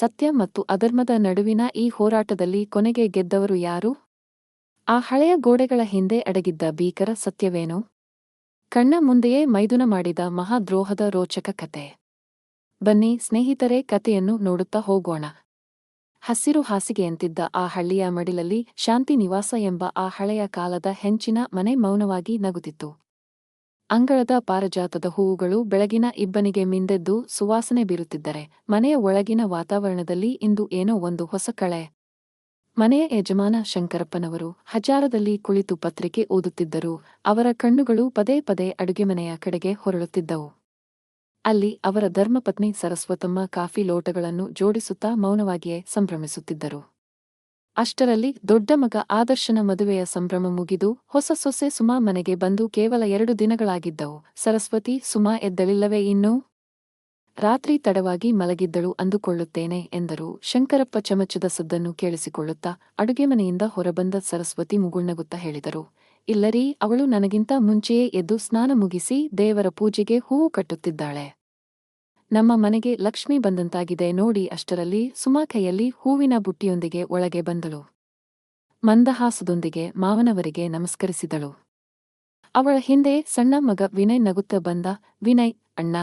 ಸತ್ಯ ಮತ್ತು ಅಧರ್ಮದ ನಡುವಿನ ಈ ಹೋರಾಟದಲ್ಲಿ ಕೊನೆಗೆ ಗೆದ್ದವರು ಯಾರು? ಆ ಹಳೆಯ ಗೋಡೆಗಳ ಹಿಂದೆ ಅಡಗಿದ್ದ ಭೀಕರ ಸತ್ಯವೇನು? ಕಣ್ಣ ಮುಂದೆಯೇ ಮೈದುನ ಮಾಡಿದ ಮಹಾದ್ರೋಹದ ರೋಚಕ ಕತೆ. ಬನ್ನಿ ಸ್ನೇಹಿತರೇ ಕತೆಯನ್ನು ನೋಡುತ್ತಾ ಹೋಗೋಣ. ಹಸಿರು ಹಾಸಿಗೆಯಂತಿದ್ದ ಆ ಹಳ್ಳಿಯ ಮಡಿಲಲ್ಲಿ ಶಾಂತಿ ನಿವಾಸ ಎಂಬ ಆ ಹಳೆಯ ಕಾಲದ ಹೆಂಚಿನ ಮನೆ ಮೌನವಾಗಿ ನಗುತ್ತಿತ್ತು. ಅಂಗಳದ ಪಾರಜಾತದ ಹೂವುಗಳು ಬೆಳಗಿನ ಇಬ್ಬನಿಗೆ ಮಿಂದೆದ್ದು ಸುವಾಸನೆ ಬೀರುತ್ತಿದ್ದರೆ, ಮನೆಯ ಒಳಗಿನ ವಾತಾವರಣದಲ್ಲಿ ಇಂದು ಏನೋ ಒಂದು ಹೊಸ ಕಳೆ. ಮನೆಯ ಯಜಮಾನ ಶಂಕರಪ್ಪನವರು ಹಜಾರದಲ್ಲಿ ಕುಳಿತು ಪತ್ರಿಕೆ ಓದುತ್ತಿದ್ದರು, ಅವರ ಕಣ್ಣುಗಳು ಪದೇ ಪದೇ ಅಡುಗೆಮನೆಯ ಕಡೆಗೆ ಹೊರಳುತ್ತಿದ್ದವು. ಅಲ್ಲಿ ಅವರ ಧರ್ಮಪತ್ನಿ ಸರಸ್ವತಮ್ಮ ಕಾಫಿ ಲೋಟಗಳನ್ನು ಜೋಡಿಸುತ್ತಾ ಮೌನವಾಗಿಯೇ ಸಂಭ್ರಮಿಸುತ್ತಿದ್ದರು. ಅಷ್ಟರಲ್ಲಿ ದೊಡ್ಡ ಮಗ ಆದರ್ಶನ ಮದುವೆಯ ಸಂಭ್ರಮ ಮುಗಿದು ಹೊಸ ಸೊಸೆ ಸುಮಾ ಮನೆಗೆ ಬಂದು ಕೇವಲ ಎರಡು ದಿನಗಳಾಗಿದ್ದವು. ಸರಸ್ವತಿ, ಸುಮಾ ಎದ್ದಲಿಲ್ಲವೇ ಇನ್ನೂ? ರಾತ್ರಿ ತಡವಾಗಿ ಮಲಗಿದ್ದಳು ಅಂದುಕೊಳ್ಳುತ್ತೇನೆ ಎಂದರು. ಶಂಕರಪ್ಪ ಚಮಚದ ಸದ್ದನ್ನು ಕೇಳಿಸಿಕೊಳ್ಳುತ್ತಾ ಅಡುಗೆ ಮನೆಯಿಂದ ಹೊರಬಂದ ಸರಸ್ವತಿ ಮುಗುಳ್ನಗುತ್ತಾ ಹೇಳಿದರು. ಇಲ್ಲರೀ, ಅವಳು ನನಗಿಂತ ಮುಂಚೆಯೇ ಎದ್ದು ಸ್ನಾನ ಮುಗಿಸಿ ದೇವರ ಪೂಜೆಗೆ ಹೂವು ಕಟ್ಟುತ್ತಿದ್ದಾಳೆ. ನಮ್ಮ ಮನೆಗೆ ಲಕ್ಷ್ಮಿ ಬಂದಂತಾಗಿದೆ ನೋಡಿ ಅಷ್ಟರಲ್ಲಿ ಸುಮಾ ಕೈಯಲ್ಲಿ ಹೂವಿನ ಬುಟ್ಟಿಯೊಂದಿಗೆ ಒಳಗೆ ಬಂದಳು. ಮಂದಹಾಸದೊಂದಿಗೆ ಮಾವನವರಿಗೆ ನಮಸ್ಕರಿಸಿದಳು. ಅವಳ ಹಿಂದೆ ಸಣ್ಣ ಮಗ ವಿನಯ್ ನಗುತ್ತಾ ಬಂದ, ವಿನಯ್, ಅಣ್ಣ.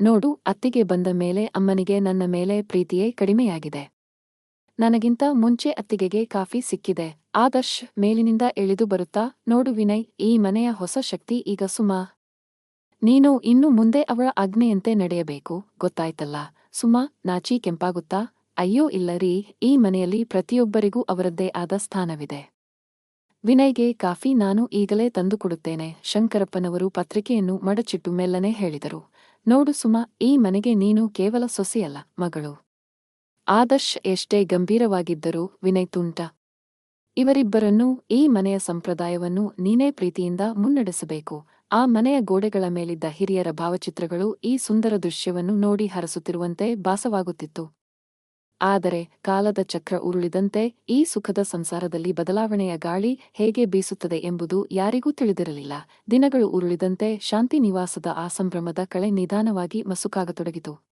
ನೋಡು, ಅತ್ತಿಗೆ ಬಂದ ಮೇಲೆ ಅಮ್ಮನಿಗೆ ನನ್ನ ಮೇಲೆ ಪ್ರೀತಿಯೇ ಕಡಿಮೆಯಾಗಿದೆ. ನನಗಿಂತ ಮುಂಚೆ ಅತ್ತಿಗೆಗೆ ಕಾಫಿ ಸಿಕ್ಕಿದೆ. ಆದರ್ಶ್ ಮೇಲಿನಿಂದ ಇಳಿದು ಬರುತ್ತಾ, ನೋಡು ವಿನಯ್, ಈ ಮನೆಯ ಹೊಸ ಶಕ್ತಿ ಈಗ ಸುಮಾ ನೀನು ಇನ್ನು ಮುಂದೆ ಅವಳ ಆಜ್ಞೆಯಂತೆ ನಡೆಯಬೇಕು. ಗೊತ್ತಾಯ್ತಲ್ಲ? ಸುಮಾ, ನಾಚಿ ಕೆಂಪಾಗುತ್ತಾ? ಅಯ್ಯೋ, ಇಲ್ಲರಿ. ಈ ಮನೆಯಲ್ಲಿ ಪ್ರತಿಯೊಬ್ಬರಿಗೂ ಅವರದ್ದೇ ಆದ ಸ್ಥಾನವಿದೆ. ವಿನಯ್ಗೆ ಕಾಫಿ ನಾನು ಈಗಲೇ ತಂದುಕೊಡುತ್ತೇನೆ ಶಂಕರಪ್ಪನವರು ಪತ್ರಿಕೆಯನ್ನು ಮಡಚಿಟ್ಟು ಮೆಲ್ಲನೆ ಹೇಳಿದರು. ನೋಡು ಸುಮಾ, ಈ ಮನೆಗೆ ನೀನು ಕೇವಲ ಸೊಸೆಯಲ್ಲ, ಮಗಳು. ಆದರ್ಶ್ ಎಷ್ಟೇ ಗಂಭೀರವಾಗಿದ್ದರೂ ವಿನಯ್ ತುಂಟ. ಇವರಿಬ್ಬರನ್ನೂ ಈ ಮನೆಯ ಸಂಪ್ರದಾಯವನ್ನು ನೀನೇ ಪ್ರೀತಿಯಿಂದ ಮುನ್ನಡೆಸಬೇಕು. ಆ ಮನೆಯ ಗೋಡೆಗಳ ಮೇಲಿದ್ದ ಹಿರಿಯರ ಭಾವಚಿತ್ರಗಳು ಈ ಸುಂದರ ದೃಶ್ಯವನ್ನು ನೋಡಿ ಹರಸುತ್ತಿರುವಂತೆ ಭಾಸವಾಗುತ್ತಿತ್ತು. ಆದರೆ ಕಾಲದ ಚಕ್ರ ಉರುಳಿದಂತೆ ಈ ಸುಖದ ಸಂಸಾರದಲ್ಲಿ ಬದಲಾವಣೆಯ ಗಾಳಿ ಹೇಗೆ ಬೀಸುತ್ತದೆ ಎಂಬುದು ಯಾರಿಗೂ ತಿಳಿದಿರಲಿಲ್ಲ. ದಿನಗಳು ಉರುಳಿದಂತೆ ಶಾಂತಿ ನಿವಾಸದ ಆ ಸಂಭ್ರಮದ ಕಳೆ ನಿಧಾನವಾಗಿ ಮಸುಕಾಗತೊಡಗಿತು.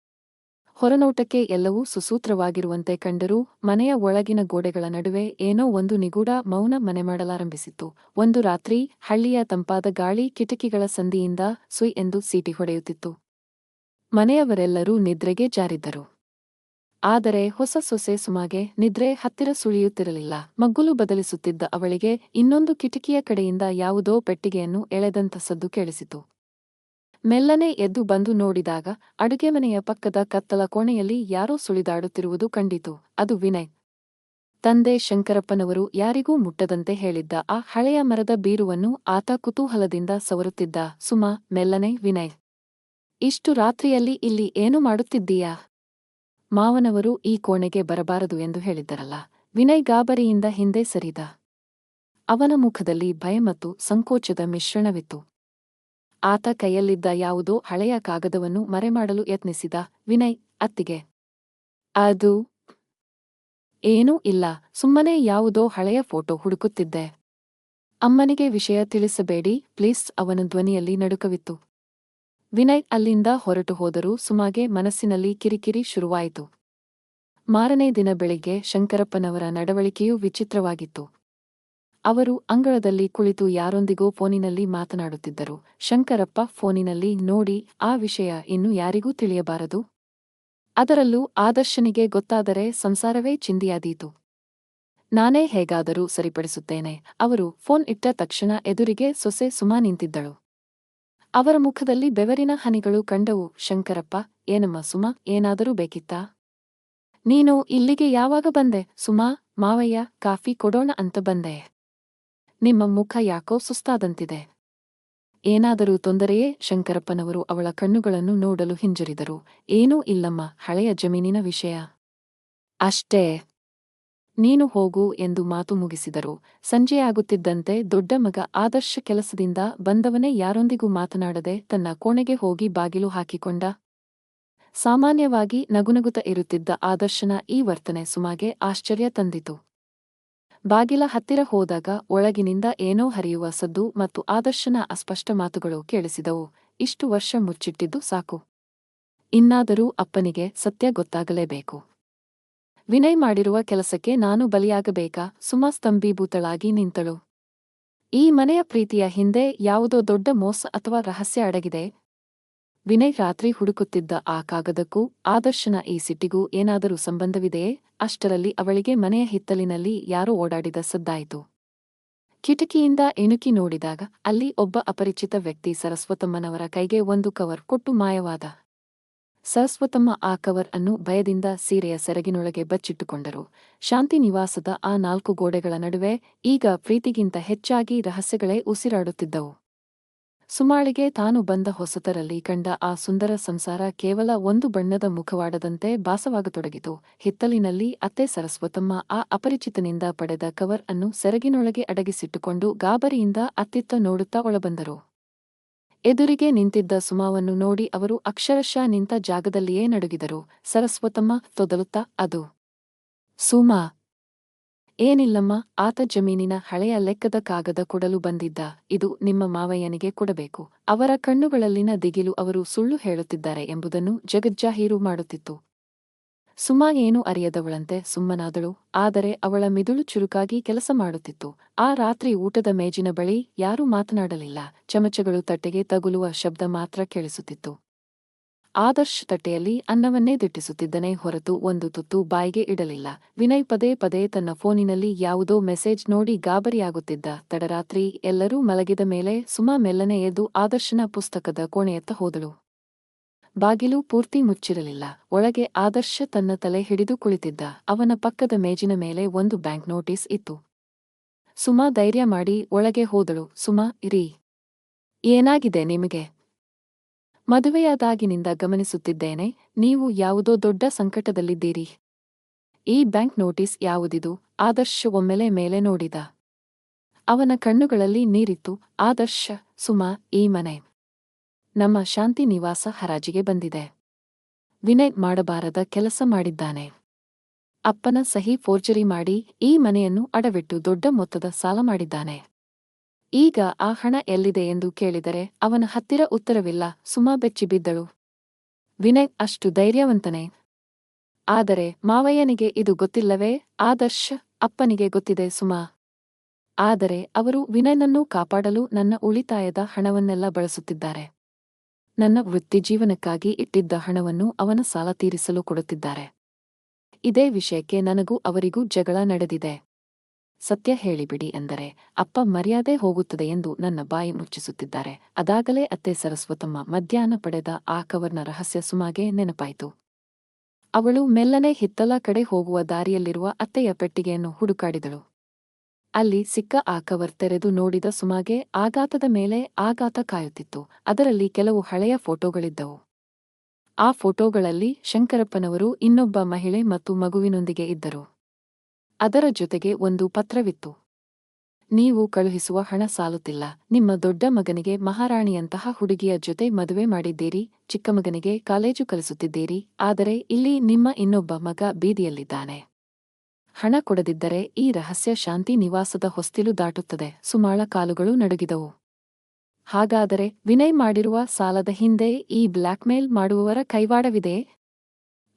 ಹೊರನೋಟಕ್ಕೆ ಎಲ್ಲವೂ ಸುಸೂತ್ರವಾಗಿರುವಂತೆ ಕಂಡರೂ ಮನೆಯ ಒಳಗಿನ ಗೋಡೆಗಳ ನಡುವೆ ಏನೋ ಒಂದು ನಿಗೂಢ ಮೌನ ಮನೆ ಮಾಡಲಾರಂಭಿಸಿತ್ತು. ಒಂದು ರಾತ್ರಿ ಹಳ್ಳಿಯ ತಂಪಾದ ಗಾಳಿ ಕಿಟಕಿಗಳ ಸಂದಿಯಿಂದ ಸುಯ್ ಎಂದು ಸೀಟಿ ಹೊಡೆಯುತ್ತಿತ್ತು. ಮನೆಯವರೆಲ್ಲರೂ ನಿದ್ರೆಗೆ ಜಾರಿದ್ದರು. ಆದರೆ ಹೊಸ ಸೊಸೆ ಸುಮಾಗೆ ನಿದ್ರೆ ಹತ್ತಿರ ಸುಳಿಯುತ್ತಿರಲಿಲ್ಲ. ಮಗ್ಗುಲು ಬದಲಿಸುತ್ತಿದ್ದ ಅವಳಿಗೆ ಇನ್ನೊಂದು ಕಿಟಕಿಯ ಕಡೆಯಿಂದ ಯಾವುದೋ ಪೆಟ್ಟಿಗೆಯನ್ನು ಎಳೆದಂಥ ಸದ್ದು ಕೇಳಿಸಿತು. ಮೆಲ್ಲನೆ ಎದ್ದು ಬಂದು ನೋಡಿದಾಗ ಅಡುಗೆ ಮನೆಯ ಪಕ್ಕದ ಕತ್ತಲ ಕೋಣೆಯಲ್ಲಿ ಯಾರೋ ಸುಳಿದಾಡುತ್ತಿರುವುದು ಕಂಡಿತು. ಅದು ವಿನಯ್. ತಂದೆ ಶಂಕರಪ್ಪನವರು ಯಾರಿಗೂ ಮುಟ್ಟದಂತೆ ಹೇಳಿದ್ದ ಆ ಹಳೆಯ ಮರದ ಬೀರುವನ್ನು ಆತ ಕುತೂಹಲದಿಂದ ಸವರುತ್ತಿದ್ದ. ಸುಮಾ, ಮೆಲ್ಲನೆ ವಿನಯ್. ಇಷ್ಟು ರಾತ್ರಿಯಲ್ಲಿ ಇಲ್ಲಿ ಏನು ಮಾಡುತ್ತಿದ್ದೀಯಾ? ಮಾವನವರು ಈ ಕೋಣೆಗೆ ಬರಬಾರದು ಎಂದು ಹೇಳಿದ್ದರಲ್ಲ. ವಿನಯ್ ಗಾಬರಿಯಿಂದ ಹಿಂದೆ ಸರಿದ. ಅವನ ಮುಖದಲ್ಲಿ ಭಯ ಮತ್ತು ಸಂಕೋಚದ ಮಿಶ್ರಣವಿತ್ತು. ಆತ ಕೈಯಲ್ಲಿದ್ದ ಯಾವುದೋ ಹಳೆಯ ಕಾಗದವನ್ನು ಮರೆಮಾಡಲು ಯತ್ನಿಸಿದ ವಿನಯ್ ಅತ್ತಿಗೆ. ಅದು ಏನೂ ಇಲ್ಲ, ಸುಮ್ಮನೆ ಯಾವುದೋ ಹಳೆಯ ಫೋಟೋ ಹುಡುಕುತ್ತಿದ್ದೆ. ಅಮ್ಮನಿಗೆ ವಿಷಯ ತಿಳಿಸಬೇಡಿ, ಪ್ಲೀಸ್, ಅವನ ಧ್ವನಿಯಲ್ಲಿ ನಡುಕವಿತ್ತು. ವಿನಯ್ ಅಲ್ಲಿಂದ ಹೊರಟು ಹೋದರೂ ಸುಮಾಗೆ ಮನಸ್ಸಿನಲ್ಲಿ ಕಿರಿಕಿರಿ ಶುರುವಾಯಿತು. ಮಾರನೇ ದಿನ ಬೆಳಿಗ್ಗೆ ಶಂಕರಪ್ಪನವರ ನಡವಳಿಕೆಯೂ ವಿಚಿತ್ರವಾಗಿತ್ತು. ಅವರು ಅಂಗಳದಲ್ಲಿ ಕುಳಿತು ಯಾರೊಂದಿಗೋ ಫೋನಿನಲ್ಲಿ ಮಾತನಾಡುತ್ತಿದ್ದರು. ಶಂಕರಪ್ಪ ಫೋನಿನಲ್ಲಿ, ನೋಡಿ, ಆ ವಿಷಯ ಇನ್ನು ಯಾರಿಗೂ ತಿಳಿಯಬಾರದು. ಅದರಲ್ಲೂ ಆದರ್ಶನಿಗೆ ಗೊತ್ತಾದರೆ ಸಂಸಾರವೇ ಚಿಂದಿಯಾದೀತು ನಾನೇ ಹೇಗಾದರೂ ಸರಿಪಡಿಸುತ್ತೇನೆ. ಅವರು ಫೋನ್ ಇಟ್ಟ ತಕ್ಷಣ ಎದುರಿಗೆ ಸೊಸೆ ಸುಮಾ ನಿಂತಿದ್ದಳು. ಅವರ ಮುಖದಲ್ಲಿ ಬೆವರಿನ ಹನಿಗಳು ಕಂಡವು. ಶಂಕರಪ್ಪ, ಏನಮ್ಮ ಸುಮಾ, ಏನಾದರೂ ಬೇಕಿತ್ತಾ? ನೀನು ಇಲ್ಲಿಗೆ ಯಾವಾಗ ಬಂದೆ? ಸುಮಾ, ಮಾವಯ್ಯ, ಕಾಫಿ ಕೊಡೋಣ ಅಂತ ಬಂದೆ. ನಿಮ್ಮ ಮುಖ ಯಾಕೋ ಸುಸ್ತಾದಂತಿದೆ. ಏನಾದರೂ ತೊಂದರೆಯೇ ಶಂಕರಪ್ಪನವರು ಅವಳ ಕಣ್ಣುಗಳನ್ನು ನೋಡಲು ಹಿಂಜರಿದರು. ಏನೂ ಇಲ್ಲಮ್ಮ, ಹಳೆಯ ಜಮೀನಿನ ವಿಷಯ. ಅಷ್ಟೇ. ನೀನು ಹೋಗು ಎಂದು ಮಾತು ಮುಗಿಸಿದರು. ಸಂಜೆಯಾಗುತ್ತಿದ್ದಂತೆ ದೊಡ್ಡ ಮಗ ಆದರ್ಶ ಕೆಲಸದಿಂದ ಬಂದವನೇ ಯಾರೊಂದಿಗೂ ಮಾತನಾಡದೆ ತನ್ನ ಕೋಣೆಗೆ ಹೋಗಿ ಬಾಗಿಲು ಹಾಕಿಕೊಂಡ. ಸಾಮಾನ್ಯವಾಗಿ ನಗುನಗುತ ಇರುತ್ತಿದ್ದ ಆದರ್ಶನ ಈ ವರ್ತನೆ ಸುಮಾಗೆ ಆಶ್ಚರ್ಯ ತಂದಿತು. ಬಾಗಿಲ ಹತ್ತಿರ ಹೋದಾಗ ಒಳಗಿನಿಂದ ಏನೋ ಹರಿಯುವ ಸದ್ದು ಮತ್ತು ಆದರ್ಶನ ಅಸ್ಪಷ್ಟ ಮಾತುಗಳು ಕೇಳಿಸಿದವು. ಇಷ್ಟು ವರ್ಷ ಮುಚ್ಚಿಟ್ಟಿದ್ದು ಸಾಕು. ಇನ್ನಾದರೂ ಅಪ್ಪನಿಗೆ ಸತ್ಯ ಗೊತ್ತಾಗಲೇಬೇಕು. ವಿನಯ್ ಮಾಡಿರುವ ಕೆಲಸಕ್ಕೆ ನಾನು ಬಲಿಯಾಗಬೇಕಾ? ಸುಮಾ ಸ್ತಂಭೀಭೂತಳಾಗಿ ನಿಂತಳು. ಈ ಮನೆಯ ಪ್ರೀತಿಯ ಹಿಂದೆ ಯಾವುದೋ ದೊಡ್ಡ ಮೋಸ ಅಥವಾ ರಹಸ್ಯ ಅಡಗಿದೆ. ವಿನಯ್ ರಾತ್ರಿ ಹುಡುಕುತ್ತಿದ್ದ ಆ ಕಾಗದಕ್ಕೂ ಆದರ್ಶನ ಈ ಸಿಟ್ಟಿಗೂ ಏನಾದರೂ ಸಂಬಂಧವಿದೆಯೇ? ಅಷ್ಟರಲ್ಲಿ ಅವಳಿಗೆ ಮನೆಯ ಹಿತ್ತಲಿನಲ್ಲಿ ಯಾರೋ ಓಡಾಡಿದ ಸದ್ದಾಯಿತು. ಕಿಟಕಿಯಿಂದ ಇಣುಕಿ ನೋಡಿದಾಗ ಅಲ್ಲಿ ಒಬ್ಬ ಅಪರಿಚಿತ ವ್ಯಕ್ತಿ ಸರಸ್ವತಮ್ಮನವರ ಕೈಗೆ ಒಂದು ಕವರ್ ಕೊಟ್ಟು ಮಾಯವಾದ. ಸರಸ್ವತಮ್ಮ ಆ ಕವರ್ ಅನ್ನು ಭಯದಿಂದ ಸೀರೆಯ ಸೆರಗಿನೊಳಗೆ ಬಚ್ಚಿಟ್ಟುಕೊಂಡರು. ಶಾಂತಿ ನಿವಾಸದ ಆ ನಾಲ್ಕು ಗೋಡೆಗಳ ನಡುವೆ ಈಗ ಪ್ರೀತಿಗಿಂತ ಹೆಚ್ಚಾಗಿ ರಹಸ್ಯಗಳೇ ಉಸಿರಾಡುತ್ತಿದ್ದವು. ಸುಮಾಳಿಗೆ ತಾನು ಬಂದ ಹೊಸತರಲ್ಲಿ ಕಂಡ ಆ ಸುಂದರ ಸಂಸಾರ ಕೇವಲ ಒಂದು ಬಣ್ಣದ ಮುಖವಾಡದಂತೆ ಭಾಸವಾಗತೊಡಗಿತು. ಹಿತ್ತಲಿನಲ್ಲಿ ಅತ್ತೆ ಸರಸ್ವತಮ್ಮ ಆ ಅಪರಿಚಿತನಿಂದ ಪಡೆದ ಕವರ್ ಅನ್ನು ಸೆರಗಿನೊಳಗೆ ಅಡಗಿಸಿಟ್ಟುಕೊಂಡು ಗಾಬರಿಯಿಂದ ಅತ್ತಿತ್ತ ನೋಡುತ್ತಾ ಒಳಬಂದರು. ಎದುರಿಗೆ ನಿಂತಿದ್ದ ಸುಮಾವನ್ನು ನೋಡಿ ಅವರು ಅಕ್ಷರಶಃ ನಿಂತ ಜಾಗದಲ್ಲಿಯೇ ನಡುಗಿದರು. ಸರಸ್ವತಮ್ಮ ತೊದಲುತ್ತಾ, ಅದು. ಸುಮಾ ಏನಿಲ್ಲಮ್ಮ, ಆತ ಜಮೀನಿನ ಹಳೆಯ ಲೆಕ್ಕದ ಕಾಗದ ಕೊಡಲು ಬಂದಿದ್ದ, ಇದು ನಿಮ್ಮ ಮಾವಯ್ಯನಿಗೆ ಕೊಡಬೇಕು. ಅವರ ಕಣ್ಣುಗಳಲ್ಲಿನ ದಿಗಿಲು ಅವರು ಸುಳ್ಳು ಹೇಳುತ್ತಿದ್ದಾರೆ ಎಂಬುದನ್ನು ಜಗಜ್ಜಾಹೀರು ಮಾಡುತ್ತಿತ್ತು. ಸುಮಾ ಏನು ಅರಿಯದವಳಂತೆ ಸುಮ್ಮನಾದಳು, ಆದರೆ ಅವಳ ಮಿದುಳು ಚುರುಕಾಗಿ ಕೆಲಸ ಮಾಡುತ್ತಿತ್ತು. ಆ ರಾತ್ರಿ ಊಟದ ಮೇಜಿನ ಬಳಿ ಯಾರೂ ಮಾತನಾಡಲಿಲ್ಲ. ಚಮಚಗಳು ತಟ್ಟೆಗೆ ತಗುಲುವ ಶಬ್ದ ಮಾತ್ರ ಕೇಳಿಸುತ್ತಿತ್ತು. ಆದರ್ಶ್ ತಟ್ಟೆಯಲ್ಲಿ ಅನ್ನವನ್ನೇ ದಿಟ್ಟಿಸುತ್ತಿದ್ದನೇ ಹೊರತು ಒಂದು ತುತ್ತು ಬಾಯಿಗೆ ಇಡಲಿಲ್ಲ. ವಿನಯ್ ಪದೇ ಪದೇ ತನ್ನ ಫೋನಿನಲ್ಲಿ ಯಾವುದೋ ಮೆಸೇಜ್ ನೋಡಿ ಗಾಬರಿಯಾಗುತ್ತಿದ್ದ. ತಡರಾತ್ರಿ ಎಲ್ಲರೂ ಮಲಗಿದ ಮೇಲೆ ಸುಮಾ ಮೆಲ್ಲನೆ ಎದ್ದು ಆದರ್ಶನ ಪುಸ್ತಕದ ಕೋಣೆಯತ್ತ ಹೋದಳು. ಬಾಗಿಲು ಪೂರ್ತಿ ಮುಚ್ಚಿರಲಿಲ್ಲ. ಒಳಗೆ ಆದರ್ಶ ತನ್ನ ತಲೆ ಹಿಡಿದು ಕುಳಿತಿದ್ದ. ಅವನ ಪಕ್ಕದ ಮೇಜಿನ ಮೇಲೆ ಒಂದು ಬ್ಯಾಂಕ್ ನೋಟಿಸ್ ಇತ್ತು. ಸುಮಾ ಧೈರ್ಯ ಮಾಡಿ ಒಳಗೆ ಹೋದಳು. ಸುಮಾ, ಇರಿ. ಏನಾಗಿದೆ ನಿಮಗೆ? ಮದುವೆಯಾದಾಗಿನಿಂದ ಗಮನಿಸುತ್ತಿದ್ದೇನೆ, ನೀವು ಯಾವುದೋ ದೊಡ್ಡ ಸಂಕಟದಲ್ಲಿದ್ದೀರಿ. ಈ ಬ್ಯಾಂಕ್ ನೋಟಿಸ್ ಯಾವುದಿದು? ಆದರ್ಶ ಒಮ್ಮೆಲೆ ಮೇಲೆ ನೋಡಿದ. ಅವನ ಕಣ್ಣುಗಳಲ್ಲಿ ನೀರಿತ್ತು. ಆದರ್ಶ, ಸುಮಾ, ಈ ಮನೆ. ನಮ್ಮ ಶಾಂತಿ ನಿವಾಸ ಹರಾಜಿಗೆ ಬಂದಿದೆ. ವಿನಯ್ ಮಾಡಬಾರದ ಕೆಲಸ ಮಾಡಿದ್ದಾನೆ. ಅಪ್ಪನ ಸಹಿ ಫೋರ್ಜರಿ ಮಾಡಿ ಈ ಮನೆಯನ್ನು ಅಡವಿಟ್ಟು ದೊಡ್ಡ ಮೊತ್ತದ ಸಾಲ ಮಾಡಿದ್ದಾನೆ. ಈಗ ಆ ಹಣ ಎಲ್ಲಿದೆ ಎಂದು ಕೇಳಿದರೆ ಅವನ ಹತ್ತಿರ ಉತ್ತರವಿಲ್ಲ, ಸುಮಾ ಬೆಚ್ಚಿಬಿದ್ದಳು ವಿನಯ್ ಅಷ್ಟು ಧೈರ್ಯವಂತನೇ. ಆದರೆ ಮಾವಯ್ಯನಿಗೆ ಇದು ಗೊತ್ತಿಲ್ಲವೇ? ಆದರ್ಶ್ ಅಪ್ಪನಿಗೆ ಗೊತ್ತಿದೆ ಸುಮಾ. ಆದರೆ ಅವರು ವಿನಯ್ನನ್ನು ಕಾಪಾಡಲು ನನ್ನ ಉಳಿತಾಯದ ಹಣವನ್ನೆಲ್ಲ ಬಳಸುತ್ತಿದ್ದಾರೆ. ನನ್ನ ವೃತ್ತಿಜೀವನಕ್ಕಾಗಿ ಇಟ್ಟಿದ್ದ ಹಣವನ್ನು ಅವನ ಸಾಲ ತೀರಿಸಲು ಕೊಡುತ್ತಿದ್ದಾರೆ. ಇದೇ ವಿಷಯಕ್ಕೆ ನನಗೂ ಅವರಿಗೂ ಜಗಳ ನಡೆದಿದೆ. ಸತ್ಯ ಹೇಳಿಬಿಡಿ ಎಂದರೆ ಅಪ್ಪ ಮರ್ಯಾದೆ ಹೋಗುತ್ತದೆ ಎಂದು ನನ್ನ ಬಾಯಿ ಮುಚ್ಚಿಸುತ್ತಿದ್ದಾರೆ. ಅದಾಗಲೇ ಅತ್ತೆ ಸರಸ್ವತಮ್ಮ ಮಧ್ಯಾಹ್ನ ಪಡೆದ ಆ ಕವರ್ನ ರಹಸ್ಯ ಸುಮಾಗೆ ನೆನಪಾಯಿತು. ಅವಳು ಮೆಲ್ಲನೆ ಹಿತ್ತಲ ಕಡೆ ಹೋಗುವ ದಾರಿಯಲ್ಲಿರುವ ಅತ್ತೆಯ ಪೆಟ್ಟಿಗೆಯನ್ನು ಹುಡುಕಾಡಿದಳು. ಅಲ್ಲಿ ಸಿಕ್ಕ ಆ ಕವರ್ ತೆರೆದು ನೋಡಿದ ಸುಮಾಗೆ ಆಘಾತದ ಮೇಲೆ ಆಘಾತ ಕಾಯುತ್ತಿತ್ತು. ಅದರಲ್ಲಿ ಕೆಲವು ಹಳೆಯ ಫೋಟೋಗಳಿದ್ದವು. ಆ ಫೋಟೋಗಳಲ್ಲಿ ಶಂಕರಪ್ಪನವರು ಇನ್ನೊಬ್ಬ ಮಹಿಳೆ ಮತ್ತು ಮಗುವಿನೊಂದಿಗೆ ಇದ್ದರು. ಅದರ ಜೊತೆಗೆ ಒಂದು ಪತ್ರವಿತ್ತು. ನೀವು ಕಳುಹಿಸುವ ಹಣ ಸಾಲುತ್ತಿಲ್ಲ. ನಿಮ್ಮ ದೊಡ್ಡ ಮಗನಿಗೆ ಮಹಾರಾಣಿಯಂತಹ ಹುಡುಗಿಯ ಜೊತೆ ಮದುವೆ ಮಾಡಿದ್ದೀರಿ, ಚಿಕ್ಕ ಮಗನಿಗೆ ಕಾಲೇಜು ಕಲಿಸುತ್ತಿದ್ದೀರಿ, ಆದರೆ ಇಲ್ಲಿ ನಿಮ್ಮ ಇನ್ನೊಬ್ಬ ಮಗ ಬೀದಿಯಲ್ಲಿದ್ದಾನೆ. ಹಣ ಕೊಡದಿದ್ದರೆ ಈ ರಹಸ್ಯ ಶಾಂತಿ ನಿವಾಸದ ಹೊಸ್ತಿಲು ದಾಟುತ್ತದೆ. ಸುಮಾಳ ಕಾಲುಗಳು ನಡುಗಿದವು. ಹಾಗಾದರೆ ವಿನಯ್ ಮಾಡಿರುವ ಸಾಲದ ಹಿಂದೆ ಈ ಬ್ಲ್ಯಾಕ್ಮೇಲ್ ಮಾಡುವವರ ಕೈವಾಡವಿದೆಯೇ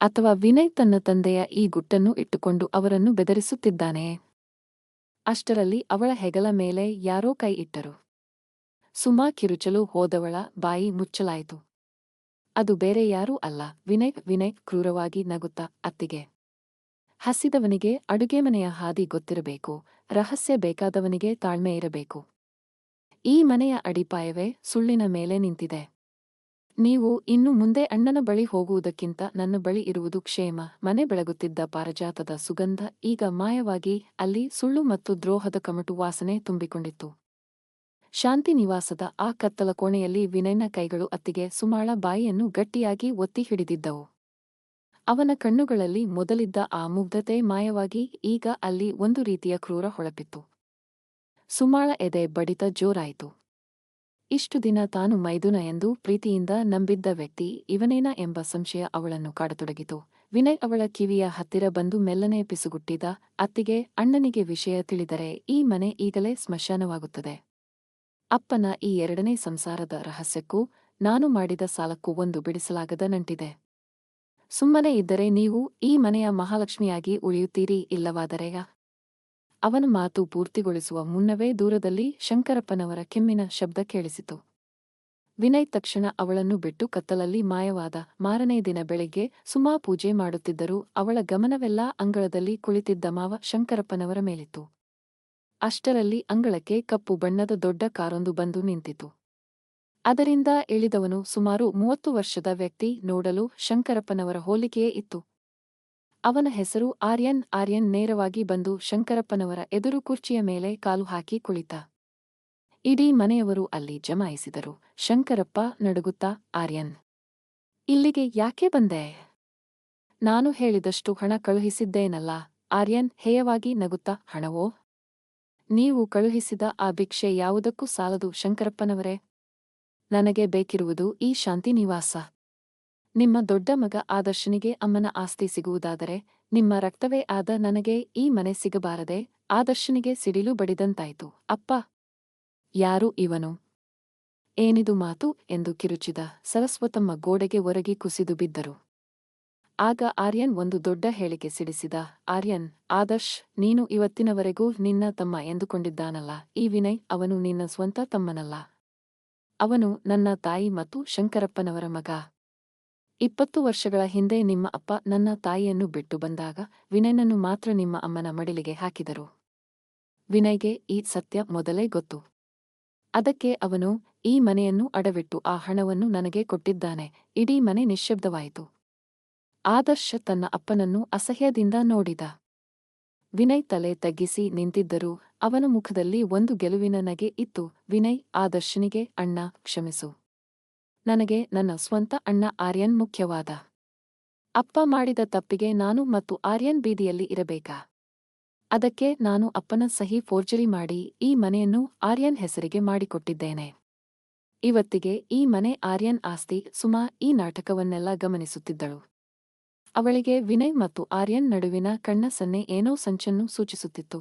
ಅಥವಾ ವಿನಯ್ ತನ್ನ ತಂದೆಯ ಈ ಗುಟ್ಟನ್ನು ಇಟ್ಟುಕೊಂಡು ಅವರನ್ನು ಬೆದರಿಸುತ್ತಿದ್ದಾನೆ. ಅಷ್ಟರಲ್ಲಿ ಅವಳ ಹೆಗಲ ಮೇಲೆ ಯಾರೋ ಕೈ ಇಟ್ಟರು. ಸುಮಾ ಕಿರುಚಲು ಹೋದವಳ ಬಾಯಿ ಮುಚ್ಚಲಾಯಿತು. ಅದು ಬೇರೆ ಯಾರೂ ಅಲ್ಲ. ವಿನಯ್ ವಿನಯ್ ಕ್ರೂರವಾಗಿ ನಗುತ್ತಾ ಅತ್ತಿಗೆ. ಹಸಿದವನಿಗೆ ಅಡುಗೆ ಮನೆಯ ಹಾದಿ ಗೊತ್ತಿರಬೇಕು. ರಹಸ್ಯ ಬೇಕಾದವನಿಗೆ ತಾಳ್ಮೆ ಇರಬೇಕು. ಈ ಮನೆಯ ಅಡಿಪಾಯವೇ ಸುಳ್ಳಿನ ಮೇಲೆ ನಿಂತಿದೆ. ನೀವು ಇನ್ನು ಮುಂದೆ ಅಣ್ಣನ ಬಳಿ ಹೋಗುವುದಕ್ಕಿಂತ ನನ್ನ ಬಳಿ ಇರುವುದು ಕ್ಷೇಮ. ಮನೆ ಬೆಳಗುತ್ತಿದ್ದ ಪಾರಜಾತದ ಸುಗಂಧ ಈಗ ಮಾಯವಾಗಿ ಅಲ್ಲಿ ಸುಳ್ಳು ಮತ್ತು ದ್ರೋಹದ ಕಮಟು ವಾಸನೆ ತುಂಬಿಕೊಂಡಿತ್ತು. ಶಾಂತಿ ನಿವಾಸದ ಆ ಕತ್ತಲ ಕೋಣೆಯಲ್ಲಿ ವಿನಯ್ನ ಕೈಗಳು ಅತ್ತಿಗೆ ಸುಮಾಳ ಬಾಯಿಯನ್ನು ಗಟ್ಟಿಯಾಗಿ ಒತ್ತಿ ಹಿಡಿದಿದ್ದವು. ಅವನ ಕಣ್ಣುಗಳಲ್ಲಿ ಮೊದಲಿದ್ದ ಆ ಮುಗ್ಧತೆ ಮಾಯವಾಗಿ ಈಗ ಅಲ್ಲಿ ಒಂದು ರೀತಿಯ ಕ್ರೂರ ಹೊಳಪಿತ್ತು. ಸುಮಾಳ ಎದೆ ಬಡಿತ ಜೋರಾಯಿತು. ಇಷ್ಟು ದಿನ ತಾನು ಮೈದುನ ಎಂದು ಪ್ರೀತಿಯಿಂದ ನಂಬಿದ್ದ ವ್ಯಕ್ತಿ ಇವನೇನಾ ಎಂಬ ಸಂಶಯ ಅವಳನ್ನು ಕಾಡತೊಡಗಿತು. ವಿನಯ್ ಅವಳ ಕಿವಿಯ ಹತ್ತಿರ ಬಂದು ಮೆಲ್ಲನೆ ಪಿಸುಗುಟ್ಟಿದ ಅತ್ತಿಗೆ, ಅಣ್ಣನಿಗೆ ವಿಷಯ ತಿಳಿದರೆ ಈ ಮನೆ ಈಗಲೇ ಸ್ಮಶಾನವಾಗುತ್ತದೆ. ಅಪ್ಪನ ಈ ಎರಡನೇ ಸಂಸಾರದ ರಹಸ್ಯಕ್ಕೂ ನಾನು ಮಾಡಿದ ಸಾಲಕ್ಕೂ ಒಂದು ಬಿಡಿಸಲಾಗದ ನಂಟಿದೆ. ಸುಮ್ಮನೆ ಇದ್ದರೆ ನೀವು ಈ ಮನೆಯ ಮಹಾಲಕ್ಷ್ಮಿಯಾಗಿ ಉಳಿಯುತ್ತೀರಿ ಇಲ್ಲವಾದರೆಯ ಅವನ ಮಾತು ಪೂರ್ತಿಗೊಳಿಸುವ ಮುನ್ನವೇ ದೂರದಲ್ಲಿ ಶಂಕರಪ್ಪನವರ ಕೆಮ್ಮಿನ ಶಬ್ದ ಕೇಳಿಸಿತು. ವಿನಯ್ ತಕ್ಷಣ ಅವಳನ್ನು ಬಿಟ್ಟು ಕತ್ತಲಲ್ಲಿ ಮಾಯವಾದ ಮಾರನೇ ದಿನ ಬೆಳಿಗ್ಗೆ ಸುಮಾ ಪೂಜೆ ಮಾಡುತ್ತಿದ್ದರೂ ಅವಳ ಗಮನವೆಲ್ಲ ಅಂಗಳದಲ್ಲಿ ಕುಳಿತಿದ್ದ ಮಾವ ಶಂಕರಪ್ಪನವರ ಮೇಲಿತ್ತು. ಅಷ್ಟರಲ್ಲಿ ಅಂಗಳಕ್ಕೆ ಕಪ್ಪು ಬಣ್ಣದ ದೊಡ್ಡ ಕಾರೊಂದು ಬಂದು ನಿಂತಿತು. ಅದರಿಂದ ಇಳಿದವನು ಸುಮಾರು ಮೂವತ್ತು ವರ್ಷದ ವ್ಯಕ್ತಿ ನೋಡಲು ಶಂಕರಪ್ಪನವರ ಹೋಲಿಕೆಯೇ ಇತ್ತು. ಅವನ ಹೆಸರು ಆರ್ಯನ್. ಆರ್ಯನ್ ನೇರವಾಗಿ ಬಂದು ಶಂಕರಪ್ಪನವರ ಎದುರು ಕುರ್ಚಿಯ ಮೇಲೆ ಕಾಲು ಹಾಕಿ ಕುಳಿತ. ಇಡೀ ಮನೆಯವರು ಅಲ್ಲಿ ಜಮಾಯಿಸಿದರು. ಶಂಕರಪ್ಪ ನಡುಗುತ್ತಾ, ಆರ್ಯನ್, ಇಲ್ಲಿಗೆ ಯಾಕೆ ಬಂದೆ? ನಾನು ಹೇಳಿದಷ್ಟು ಹಣ ಕಳುಹಿಸಿದ್ದೇನಲ್ಲ. ಆರ್ಯನ್, ಹೇಯವಾಗಿ ನಗುತ್ತಾ, ಹಣವೋ? ನೀವು ಕಳುಹಿಸಿದ ಆ ಭಿಕ್ಷೆ ಯಾವುದಕ್ಕೂ ಸಾಲದು ಶಂಕರಪ್ಪನವರೇ. ನನಗೆ ಬೇಕಿರುವುದು ಈ ಶಾಂತಿ ನಿವಾಸ ನಿಮ್ಮ ದೊಡ್ಡ ಮಗ ಆದರ್ಶನಿಗೆ ಅಮ್ಮನ ಆಸ್ತಿ ಸಿಗುವುದಾದರೆ, ನಿಮ್ಮ ರಕ್ತವೇ ಆದ ನನಗೆ ಈ ಮನೆ ಸಿಗಬಾರದೆ, ಆದರ್ಶನಿಗೆ ಸಿಡಿಲು ಬಡಿದಂತಾಯಿತು. ಅಪ್ಪ! ಯಾರು ಇವನು? ಏನಿದು ಮಾತು ಎಂದು ಕಿರುಚಿದ ಸರಸ್ವತಮ್ಮ ಗೋಡೆಗೆ ಒರಗಿ ಕುಸಿದು ಬಿದ್ದರು. ಆಗ ಆರ್ಯನ್ ಒಂದು ದೊಡ್ಡ ಹೇಳಿಕೆ ಸಿಡಿಸಿದ, ಆರ್ಯನ್, ಆದರ್ಶ್, ನೀನು ಇವತ್ತಿನವರೆಗೂ ನಿನ್ನ ತಮ್ಮ ಎಂದುಕೊಂಡಿದ್ದಾನಲ್ಲ, ಈ ವಿನಯ್ ಅವನು ನಿನ್ನ ಸ್ವಂತ ತಮ್ಮನಲ್ಲ. ಅವನು ನನ್ನ ತಾಯಿ ಮತ್ತು ಶಂಕರಪ್ಪನವರ ಮಗ. ಇಪ್ಪತ್ತು ವರ್ಷಗಳ ಹಿಂದೆ ನಿಮ್ಮ ಅಪ್ಪ ನನ್ನ ತಾಯಿಯನ್ನು ಬಿಟ್ಟು ಬಂದಾಗ ವಿನಯ್ನನ್ನು ಮಾತ್ರ ನಿಮ್ಮ ಅಮ್ಮನ ಮಡಿಲಿಗೆ ಹಾಕಿದರು. ವಿನಯ್ಗೆ ಈ ಸತ್ಯ ಮೊದಲೇ ಗೊತ್ತು. ಅದಕ್ಕೆ ಅವನು ಈ ಮನೆಯನ್ನು ಅಡವಿಟ್ಟು ಆ ಹಣವನ್ನು ನನಗೆ ಕೊಟ್ಟಿದ್ದಾನೆ. ಇಡೀ ಮನೆ ನಿಶ್ಶಬ್ದವಾಯಿತು ಆದರ್ಶ ತನ್ನ ಅಪ್ಪನನ್ನು ಅಸಹ್ಯದಿಂದ ನೋಡಿದ. ವಿನಯ್ ತಲೆ ತಗ್ಗಿಸಿ ನಿಂತಿದ್ದರೂ ಅವನ ಮುಖದಲ್ಲಿ ಒಂದು ಗೆಲುವಿನ ನಗೆ ಇತ್ತು. ವಿನಯ್ ಆದರ್ಶನಿಗೆ ಅಣ್ಣ, ಕ್ಷಮಿಸು. ನನಗೆ ನನ್ನ ಸ್ವಂತ ಅಣ್ಣ ಆರ್ಯನ್ ಮುಖ್ಯವಾದ. ಅಪ್ಪ ಮಾಡಿದ ತಪ್ಪಿಗೆ ನಾನು ಮತ್ತು ಆರ್ಯನ್ ಬೀದಿಯಲ್ಲಿ ಇರಬೇಕಾ? ಅದಕ್ಕೆ ನಾನು ಅಪ್ಪನ ಸಹಿ ಫೋರ್ಜರಿ ಮಾಡಿ ಈ ಮನೆಯನ್ನು ಆರ್ಯನ್ ಹೆಸರಿಗೆ ಮಾಡಿಕೊಟ್ಟಿದ್ದೇನೆ. ಇವತ್ತಿಗೆ ಈ ಮನೆ ಆರ್ಯನ್ ಆಸ್ತಿ ಸುಮಾ ಈ ನಾಟಕವನ್ನೆಲ್ಲ ಗಮನಿಸುತ್ತಿದ್ದಳು. ಅವಳಿಗೆ ವಿನಯ್ ಮತ್ತು ಆರ್ಯನ್ ನಡುವಿನ ಕಣ್ಣ ಸನ್ನೆ ಏನೋ ಸಂಚನ್ನು ಸೂಚಿಸುತ್ತಿತ್ತು.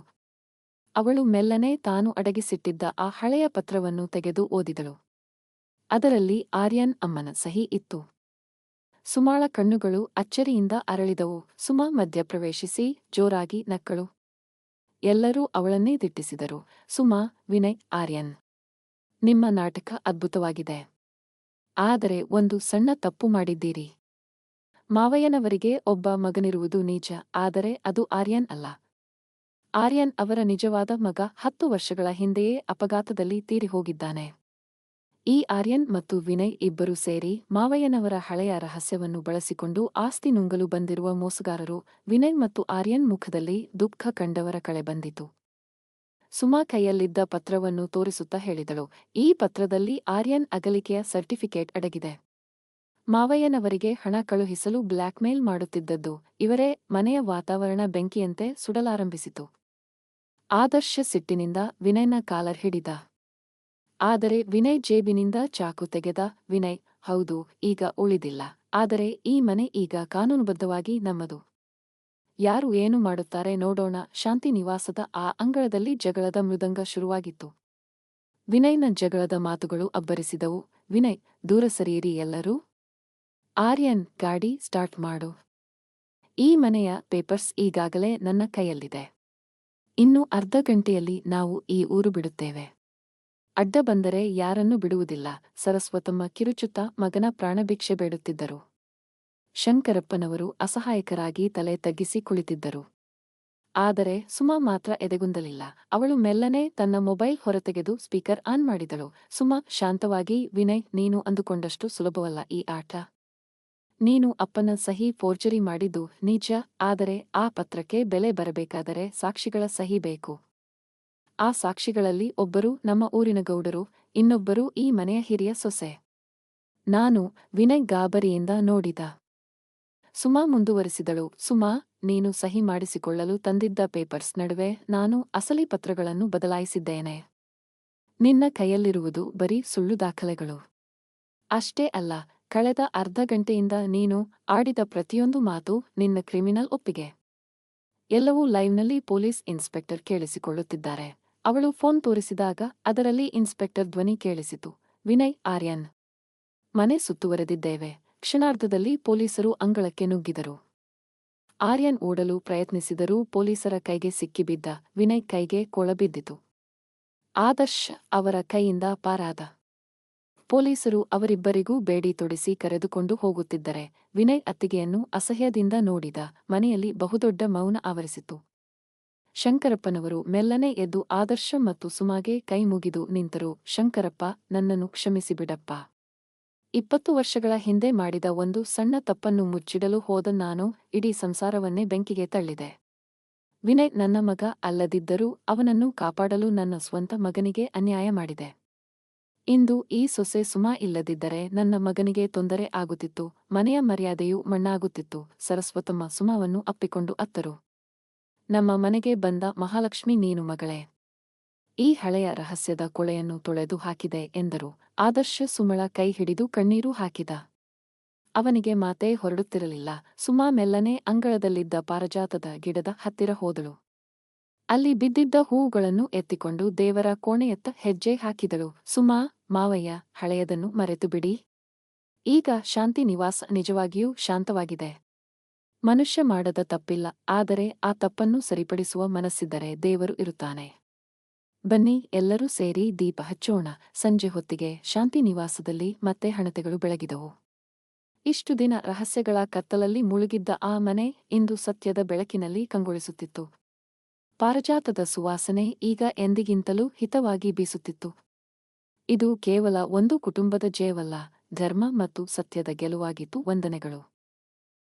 ಅವಳು ಮೆಲ್ಲನೆ ತಾನು ಅಡಗಿಸಿಟ್ಟಿದ್ದ ಆ ಹಳೆಯ ಪತ್ರವನ್ನು ತೆಗೆದು ಓದಿದಳು. ಅದರಲ್ಲಿ ಆರ್ಯನ್ ಅಮ್ಮನ ಸಹಿ ಇತ್ತು. ಸುಮಾಳ ಕಣ್ಣುಗಳು ಅಚ್ಚರಿಯಿಂದ ಅರಳಿದವು. ಸುಮಾ ಮಧ್ಯ ಪ್ರವೇಶಿಸಿ ಜೋರಾಗಿ ನಕ್ಕಳು. ಎಲ್ಲರೂ ಅವಳನ್ನೇ ದಿಟ್ಟಿಸಿದರು. ಸುಮಾ, ವಿನಯ್, ಆರ್ಯನ್. ನಿಮ್ಮ ನಾಟಕ ಅದ್ಭುತವಾಗಿದೆ. ಆದರೆ ಒಂದು ಸಣ್ಣ ತಪ್ಪು ಮಾಡಿದ್ದೀರಿ. ಮಾವಯ್ಯನವರಿಗೆ ಒಬ್ಬ ಮಗನಿರುವುದು ನಿಜ ಆದರೆ ಅದು ಆರ್ಯನ್ ಅಲ್ಲ. ಆರ್ಯನ್ ಅವರ ನಿಜವಾದ ಮಗ ಹತ್ತು ವರ್ಷಗಳ ಹಿಂದೆಯೇ ಅಪಘಾತದಲ್ಲಿ ತೀರಿಹೋಗಿದ್ದಾನೆ. ಈ ಆರ್ಯನ್ ಮತ್ತು ವಿನಯ್ ಇಬ್ಬರು ಸೇರಿ ಮಾವಯ್ಯನವರ ಹಳೆಯ ರಹಸ್ಯವನ್ನು ಬಳಸಿಕೊಂಡು ಆಸ್ತಿ ನುಂಗಲು ಬಂದಿರುವ ಮೋಸಗಾರರು ವಿನಯ್ ಮತ್ತು ಆರ್ಯನ್ ಮುಖದಲ್ಲಿ ದುಃಖ ಕಂಡವರ ಕಳೆ ಬಂದಿತು. ಸುಮಾ ಕೈಯಲ್ಲಿದ್ದ ಪತ್ರವನ್ನು ತೋರಿಸುತ್ತಾ ಹೇಳಿದಳು, ಈ ಪತ್ರದಲ್ಲಿ ಆರ್ಯನ್ ಅಗಲಿಕೆಯ ಸರ್ಟಿಫಿಕೇಟ್ ಅಡಗಿದೆ. ಮಾವಯ್ಯನವರಿಗೆ ಹಣ ಕಳುಹಿಸಲು ಬ್ಲ್ಯಾಕ್ಮೇಲ್ ಮಾಡುತ್ತಿದ್ದದ್ದು ಇವರೇ ಮನೆಯ ವಾತಾವರಣ ಬೆಂಕಿಯಂತೆ ಸುಡಲಾರಂಭಿಸಿತು. ಆದರ್ಶ ಸಿಟ್ಟಿನಿಂದ ವಿನಯ್ನ ಕಾಲರ್ ಹಿಡಿದ. ಆದರೆ ವಿನಯ್ ಜೇಬಿನಿಂದ ಚಾಕು ತೆಗೆದ ವಿನಯ್, ಹೌದು, ಈಗ ಉಳಿದಿಲ್ಲ. ಆದರೆ ಈ ಮನೆ ಈಗ ಕಾನೂನುಬದ್ಧವಾಗಿ ನಮ್ಮದು. ಯಾರು ಏನು ಮಾಡುತ್ತಾರೆ ನೋಡೋಣ. ಶಾಂತಿ ನಿವಾಸದ ಆ ಅಂಗಳದಲ್ಲಿ ಜಗಳದ ಮೃದಂಗ ಶುರುವಾಗಿತ್ತು. ವಿನಯ್ನ ಜಗಳದ ಮಾತುಗಳು ಅಬ್ಬರಿಸಿದವು. ವಿನಯ್, ದೂರ ಸರಿಯಿರಿ ಎಲ್ಲರೂ. ಆರ್ಯನ್, ಗಾಡಿ ಸ್ಟಾರ್ಟ್ ಮಾಡು. ಈ ಮನೆಯ ಪೇಪರ್ಸ್ ಈಗಾಗಲೇ ನನ್ನ ಕೈಯಲ್ಲಿದೆ. ಇನ್ನು ಅರ್ಧ ಗಂಟೆಯಲ್ಲಿ ನಾವು ಈ ಊರು ಬಿಡುತ್ತೇವೆ. ಅಡ್ಡ ಬಂದರೆ ಯಾರನ್ನೂ ಬಿಡುವುದಿಲ್ಲ. ಸರಸ್ವತಮ್ಮ ಕಿರುಚುತ್ತಾ ಮಗನ ಪ್ರಾಣಭಿಕ್ಷೆ ಬೇಡುತ್ತಿದ್ದರು. ಶಂಕರಪ್ಪನವರು ಅಸಹಾಯಕರಾಗಿ ತಲೆ ತಗ್ಗಿಸಿ ಕುಳಿತಿದ್ದರು. ಆದರೆ ಸುಮಾ ಮಾತ್ರ ಎದೆಗುಂದಲಿಲ್ಲ. ಅವಳು ಮೆಲ್ಲನೆ ತನ್ನ ಮೊಬೈಲ್ ಹೊರತೆಗೆದು ಸ್ಪೀಕರ್ ಆನ್ ಮಾಡಿದಳು. ಸುಮಾ, ಶಾಂತವಾಗಿ, ವಿನಯ್, ನೀನು ಅಂದುಕೊಂಡಷ್ಟು ಸುಲಭವಲ್ಲ ಈ ಆಟ. ನೀನು ಅಪ್ಪನ ಸಹಿ ಫೋರ್ಜರಿ ಮಾಡಿದ್ದು ನಿಜ, ಆದರೆ ಆ ಪತ್ರಕ್ಕೆ ಬೆಲೆ ಬರಬೇಕಾದರೆ ಸಾಕ್ಷಿಗಳ ಸಹಿ ಬೇಕು. ಆ ಸಾಕ್ಷಿಗಳಲ್ಲಿ ಒಬ್ಬರು ನಮ್ಮ ಊರಿನ ಗೌಡರು, ಇನ್ನೊಬ್ಬರು ಈ ಮನೆಯ ಹಿರಿಯ ಸೊಸೆ. ನಾನು ವಿನಯ್ ಗಾಬರಿಯಿಂದ ನೋಡಿದ. ಸುಮಾ ಮುಂದುವರಿಸಿದಳು. ಸುಮಾ, ನೀನು ಸಹಿ ಮಾಡಿಸಿಕೊಳ್ಳಲು ತಂದಿದ್ದ ಪೇಪರ್ಸ್ ನಡುವೆ ನಾನು ಅಸಲಿ ಪತ್ರಗಳನ್ನು ಬದಲಾಯಿಸಿದ್ದೇನೆ. ನಿನ್ನ ಕೈಯಲ್ಲಿರುವುದು ಬರೀ ಸುಳ್ಳು ದಾಖಲೆಗಳು. ಅಷ್ಟೇ ಅಲ್ಲ, ಕಳೆದ ಅರ್ಧ ಗಂಟೆಯಿಂದ ನೀನು ಆಡಿದ ಪ್ರತಿಯೊಂದು ಮಾತು ನಿನ್ನ ಕ್ರಿಮಿನಲ್ ಒಪ್ಪಿಗೆ. ಎಲ್ಲವೂ ಲೈವ್ನಲ್ಲಿ ಪೊಲೀಸ್ ಇನ್ಸ್ಪೆಕ್ಟರ್ ಕೇಳಿಸಿಕೊಳ್ಳುತ್ತಿದ್ದಾರೆ. ಅವಳು ಫೋನ್ ತೋರಿಸಿದಾಗ ಅದರಲ್ಲಿ ಇನ್ಸ್ಪೆಕ್ಟರ್ ಧ್ವನಿ ಕೇಳಿಸಿತು. ವಿನಯ್, ಆರ್ಯನ್. ಮನೆ ಸುತ್ತುವರೆದಿದ್ದೇವೆ. ಕ್ಷಣಾರ್ಧದಲ್ಲಿ ಪೊಲೀಸರು ಅಂಗಳಕ್ಕೆ ನುಗ್ಗಿದರು. ಆರ್ಯನ್ ಓಡಲು ಪ್ರಯತ್ನಿಸಿದರೂ ಪೊಲೀಸರ ಕೈಗೆ ಸಿಕ್ಕಿಬಿದ್ದ ವಿನಯ್ ಕೈಗೆ ಕೊಳಬಿದ್ದಿತು ಆದರ್ಶ್ ಅವರ ಕೈಯಿಂದ ಪಾರಾದ. ಪೊಲೀಸರು ಅವರಿಬ್ಬರಿಗೂ ಬೇಡಿ ತೊಡಿಸಿ ಕರೆದುಕೊಂಡು ಹೋಗುತ್ತಿದ್ದರೆ, ವಿನಯ್ ಅತ್ತಿಗೆಯನ್ನು ಅಸಹ್ಯದಿಂದ ನೋಡಿದ ಮನೆಯಲ್ಲಿ ಬಹುದೊಡ್ಡ ಮೌನ ಆವರಿಸಿತು. ಶಂಕರಪ್ಪನವರು ಮೆಲ್ಲನೆ ಎದ್ದು ಆದರ್ಶ ಮತ್ತು ಸುಮಾಗೆ ಕೈ ಮುಗಿದು ನಿಂತರು, ಶಂಕರಪ್ಪ, ನನ್ನನ್ನು ಕ್ಷಮಿಸಿಬಿಡಪ್ಪ. ಇಪ್ಪತ್ತು ವರ್ಷಗಳ ಹಿಂದೆ ಮಾಡಿದ ಒಂದು ಸಣ್ಣ ತಪ್ಪನ್ನು ಮುಚ್ಚಿಡಲು ಹೋದ ನಾನು ಇಡೀ ಸಂಸಾರವನ್ನೇ ಬೆಂಕಿಗೆ ತಳ್ಳಿದೆ. ವಿನಯ್ ನನ್ನ ಮಗ ಅಲ್ಲದಿದ್ದರೂ ಅವನನ್ನು ಕಾಪಾಡಲು ನನ್ನ ಸ್ವಂತ ಮಗನಿಗೆ ಅನ್ಯಾಯ ಮಾಡಿದೆ. ಇಂದು ಈ ಸೊಸೆ ಸುಮಾ ಇಲ್ಲದಿದ್ದರೆ ನನ್ನ ಮಗನಿಗೆ ತೊಂದರೆ ಆಗುತ್ತಿತ್ತು, ಮನೆಯ ಮರ್ಯಾದೆಯೂ ಮಣ್ಣಾಗುತ್ತಿತ್ತು, ಸರಸ್ವತಮ್ಮ ಸುಮಾವನ್ನು ಅಪ್ಪಿಕೊಂಡು ಅತ್ತರು. ನಮ್ಮ ಮನೆಗೆ ಬಂದ ಮಹಾಲಕ್ಷ್ಮಿ ನೀನು ಮಗಳೇ. ಈ ಹಳೆಯ ರಹಸ್ಯದ ಕೊಳೆಯನ್ನು ತೊಳೆದು ಹಾಕಿದೆ ಎಂದರು. ಆದರ್ಶ ಸುಮಳ ಕೈ ಹಿಡಿದು ಕಣ್ಣೀರು ಹಾಕಿದ. ಅವನಿಗೆ ಮಾತೇ ಹೊರಡುತ್ತಿರಲಿಲ್ಲ. ಸುಮಾ ಮೆಲ್ಲನೆ ಅಂಗಳದಲ್ಲಿದ್ದ ಪಾರಜಾತದ ಗಿಡದ ಹತ್ತಿರ ಹೋದಳು. ಅಲ್ಲಿ ಬಿದ್ದಿದ್ದ ಹೂವುಗಳನ್ನು ಎತ್ತಿಕೊಂಡು ದೇವರ ಕೋಣೆಯತ್ತ ಹೆಜ್ಜೆ ಹಾಕಿದಳು. ಸುಮಾ, ಮಾವಯ್ಯ, ಹಳೆಯದನ್ನು ಮರೆತು ಬಿಡಿ ಈಗ ಶಾಂತಿ ನಿವಾಸ ನಿಜವಾಗಿಯೂ ಶಾಂತವಾಗಿದೆ. ಮನುಷ್ಯ ಮಾಡದ ತಪ್ಪಿಲ್ಲ, ಆದರೆ ಆ ತಪ್ಪನ್ನು ಸರಿಪಡಿಸುವ ಮನಸ್ಸಿದ್ದರೆ ದೇವರು ಇರುತ್ತಾನೆ. ಬನ್ನಿ, ಎಲ್ಲರೂ ಸೇರಿ ದೀಪ ಹಚ್ಚೋಣ. ಸಂಜೆ ಹೊತ್ತಿಗೆ ಶಾಂತಿ ನಿವಾಸದಲ್ಲಿ ಮತ್ತೆ ಹಣತೆಗಳು ಬೆಳಗಿದವು. ಇಷ್ಟು ದಿನ ರಹಸ್ಯಗಳ ಕತ್ತಲಲ್ಲಿ ಮುಳುಗಿದ್ದ ಆ ಮನೆ ಇಂದು ಸತ್ಯದ ಬೆಳಕಿನಲ್ಲಿ ಕಂಗೊಳಿಸುತ್ತಿತ್ತು. ಪಾರಜಾತದ ಸುವಾಸನೆ ಈಗ ಎಂದಿಗಿಂತಲೂ ಹಿತವಾಗಿ ಬೀಸುತ್ತಿತ್ತು. ಇದು ಕೇವಲ ಒಂದು ಕುಟುಂಬದ ಜಯವಲ್ಲ, ಧರ್ಮ ಮತ್ತು ಸತ್ಯದ ಗೆಲುವಾಗಿತ್ತು ವಂದನೆಗಳು.